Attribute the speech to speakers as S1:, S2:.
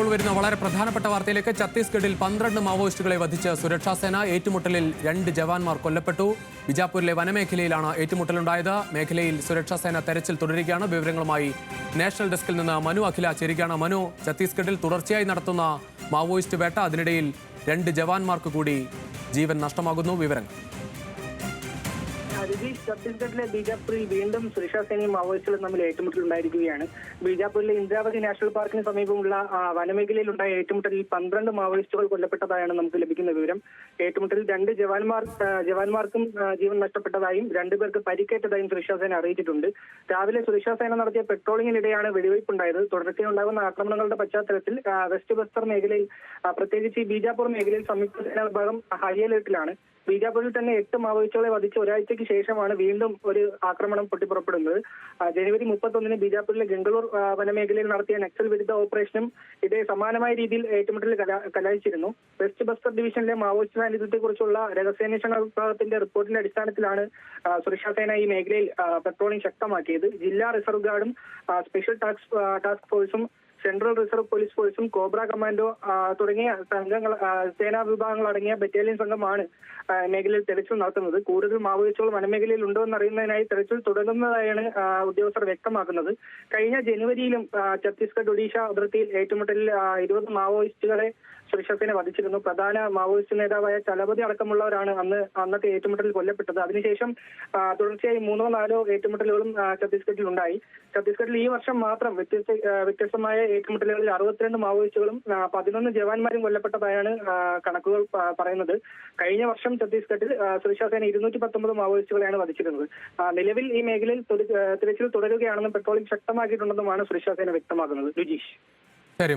S1: ഇപ്പോൾ വരുന്ന വളരെ പ്രധാനപ്പെട്ട വാർത്തയിലേക്ക് ഛത്തീസ്ഗഡിൽ പന്ത്രണ്ട് മാവോയിസ്റ്റുകളെ വധിച്ച് സുരക്ഷാ സേന ഏറ്റുമുട്ടലിൽ രണ്ട് ജവാന്മാർ കൊല്ലപ്പെട്ടു. ബിജാപൂരിലെ വനമേഖലയിലാണ് ഏറ്റുമുട്ടലുണ്ടായത്. മേഖലയിൽ സുരക്ഷാ സേന തെരച്ചിൽ തുടരുകയാണ്. വിവരങ്ങളുമായി നാഷണൽ ഡെസ്കിൽ നിന്ന് മനു അഖില ചേരുകയാണ്. മനു ഛത്തീസ്ഗഡിൽ തുടർച്ചയായി നടത്തുന്ന മാവോയിസ്റ്റ് വേട്ട അതിനിടയിൽ രണ്ട് ജവാന്മാർക്ക് കൂടി ജീവൻ നഷ്ടമാകുന്നു. വിവരങ്ങൾ.
S2: രതീഷ് ഛത്തീസ്ഗഡിലെ ബീജാപൂരിൽ വീണ്ടും സുരക്ഷാ സേനയും മാവോയിസ്റ്റുകളും തമ്മിൽ ഏറ്റുമുട്ടലുണ്ടായിരിക്കുകയാണ്. ബീജാപൂരിലെ ഇന്ദ്രാവതി നാഷണൽ പാർക്കിന് സമീപമുള്ള ആ, വനമേഖലയിലുണ്ടായ ഏറ്റുമുട്ടലിൽ പന്ത്രണ്ട് മാവോയിസ്റ്റുകൾ കൊല്ലപ്പെട്ടതായാണ് നമുക്ക് ലഭിക്കുന്ന വിവരം. ഏറ്റുമുട്ടലിൽ രണ്ട് ജവാന്മാർ ജവാന്മാർക്കും ജീവൻ നഷ്ടപ്പെട്ടതായും രണ്ടുപേർക്ക് പരിക്കേറ്റതായും സുരക്ഷാ സേന അറിയിച്ചിട്ടുണ്ട്. രാവിലെ സുരക്ഷാ സേന നടത്തിയ പെട്രോളിങ്ങിനിടെയാണ് തുടർച്ചയായി ഉണ്ടാകുന്ന ആക്രമണങ്ങളുടെ പശ്ചാത്തലത്തിൽ വെസ്റ്റ് ബസ്തർ മേഖലയിൽ പ്രത്യേകിച്ച് ബീജാപൂർ മേഖലയിൽ സംയുക്ത സേനാ വിഭാഗം ഹൈ അലേർട്ടിലാണ്. ബീജാപൂരിൽ തന്നെ എട്ട് മാവോയിസ്റ്റുകളെ വധിച്ച് ഒരാഴ്ചയ്ക്ക് ശേഷമാണ് വീണ്ടും ഒരു ആക്രമണം പൊട്ടിപ്പുറപ്പെടുന്നത് ജനുവരി മുപ്പത്തൊന്നിന് ബീജാപൂരിലെ ഗംഗളൂർ വനമേഖലയിൽ നടത്തിയ നക്സൽ വിരുദ്ധ ഓപ്പറേഷനും ഇതേ സമാനമായ രീതിയിൽ ഏറ്റുമുട്ടൽ കലാ- കലാശിച്ചിരുന്നു. വെസ്റ്റ് ബസ്തർ ഡിവിഷനിലെ മാവോയിസ്റ്റ് സാന്നിധ്യത്തെക്കുറിച്ചുള്ള രഹസ്യാന്വേഷണ വിഭാഗത്തിന്റെ റിപ്പോർട്ടിന്റെ അടിസ്ഥാനത്തിലാണ് സുരക്ഷാസേന സുരക്ഷാ സേന ഈ മേഖലയിൽ പെട്രോളിംഗ് ശക്തമാക്കിയത്. ജില്ലാ റിസർവ് ഗാർഡും സ്പെഷ്യൽ ടാസ്ക് ടാസ്ക് ഫോഴ്സും സെൻട്രൽ റിസർവ് പോലീസ് ഫോഴ്സും കോബ്ര കമാൻഡോ തുടങ്ങിയ സംഘങ്ങൾ സേനാ വിഭാഗങ്ങൾ അടങ്ങിയ ബറ്റാലിയൻ സംഘമാണ് മേഖലയിൽ തെരച്ചിൽ നടത്തുന്നത്. കൂടുതൽ മാവോയിസ്റ്റുകൾ വനമേഖലയിൽ ഉണ്ടോ എന്നറിയുന്നതിനായി തെരച്ചിൽ തുടങ്ങുന്നതായാണ് ഉദ്യോഗസ്ഥർ വ്യക്തമാക്കുന്നത്. കഴിഞ്ഞ ജനുവരിയിലും ഛത്തീസ്ഗഡ് ഒഡീഷ അതിർത്തിയിൽ ഏറ്റുമുട്ടലിൽ ഇരുപത് മാവോയിസ്റ്റുകളെ സുരക്ഷാ സേന വധിച്ചിരുന്നു. പ്രധാന മാവോയിസ്റ്റ് നേതാവായ ചലപതി അടക്കമുള്ളവരാണ് അന്ന് അന്നത്തെ ഏറ്റുമുട്ടലിൽ കൊല്ലപ്പെട്ടത്. അതിനുശേഷം തുടർച്ചയായി മൂന്നോ നാലോ ഏറ്റുമുട്ടലുകളും ഛത്തീസ്ഗഡിൽ ഉണ്ടായി ഛത്തീസ്ഗഡിൽ ഈ വർഷം മാത്രം വ്യത്യസ്ത വ്യത്യസ്തമായ ഏറ്റുമുട്ടലുകളിൽ അറുപത്തിരണ്ട് മാവോയിസ്റ്റുകളും പതിനൊന്ന് ജവാന്മാരും കൊല്ലപ്പെട്ടതായാണ് കണക്കുകൾ പറയുന്നത്. കഴിഞ്ഞ വർഷം ഛത്തീസ്ഗഡിൽ സുരക്ഷാ സേന ഇരുന്നൂറ്റി പത്തൊമ്പത് മാവോയിസ്റ്റുകളെയാണ് വധിച്ചിരുന്നത്. നിലവിൽ ഈ മേഖലയിൽ തിരച്ചിൽ തുടരുകയാണെന്നും പെട്രോളിംഗ് ശക്തമാക്കിയിട്ടുണ്ടെന്നുമാണ് സുരക്ഷാ സേന വ്യക്തമാക്കുന്നത്. രുജീഷ്.
S1: ശരി